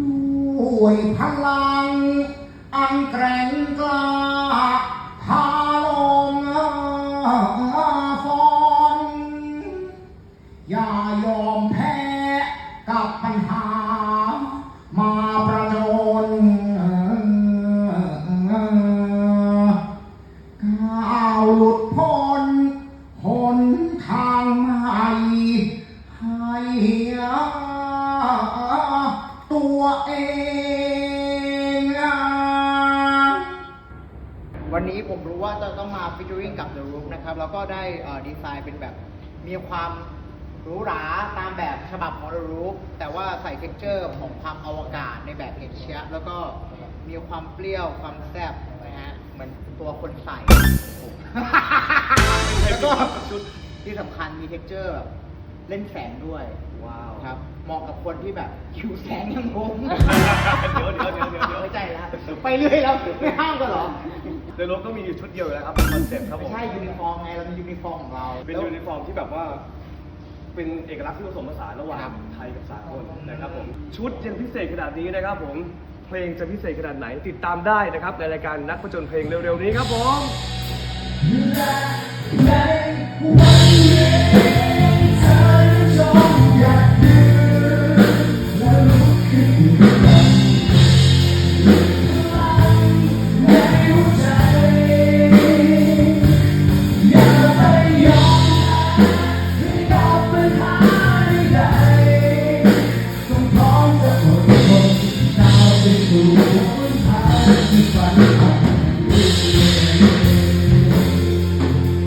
ด้วยพลังอันแกร่งกล้า หลุดพ้นหนทางใหม่ให้ตัวเอง วันนี้ผมรู้ว่าจะต้องมาฟิชเจอริงกับ The Roop นะครับ แล้วก็ได้เอ่อดีไซน์เป็นแบบมีความหรูหราตามแบบฉบับของ The Roop แต่ว่าใส่เท็กเจอร์ของความอวกาศในแบบเอเชียแล้วก็มีความเปรี้ยวความแซ่บนะฮะ เหมือนตัวคนใส่ แล้วก็ที่สำคัญมีเท็กเจอร์แบบเล่นแสงด้วยว้าวครับเหมาะกับคนที่แบบคิวแสงอยังผมเดี๋ยวเดี๋ยวเดี๋ยวเดี๋ยวเดี๋ยว ไม่ใจแล้วไปเรื่อยแล้วไม่ห้ามกันเหรอ ในรถก็มีอยู่ชุดเดียวอยู่แล้วครับเป็นคอนเซ็ปต์ครับผไม่ม ใช่ยูนิฟอร์มไงเรามียูนิฟอร์มของเราเป็นแล้ว ยูนิฟอร์มที่แบบว่า เป็นเอกลักษณ์ที่ผสมผสานระหว่างครับไทยกับสากลนะครับผม ชุดยังพิเศษขนาดนี้นะครับผม เพลงจะพิเศษขนาดไหนติดตามได้นะครับ ในรายการนักประจนเพลงเร็วๆนี้ครับผม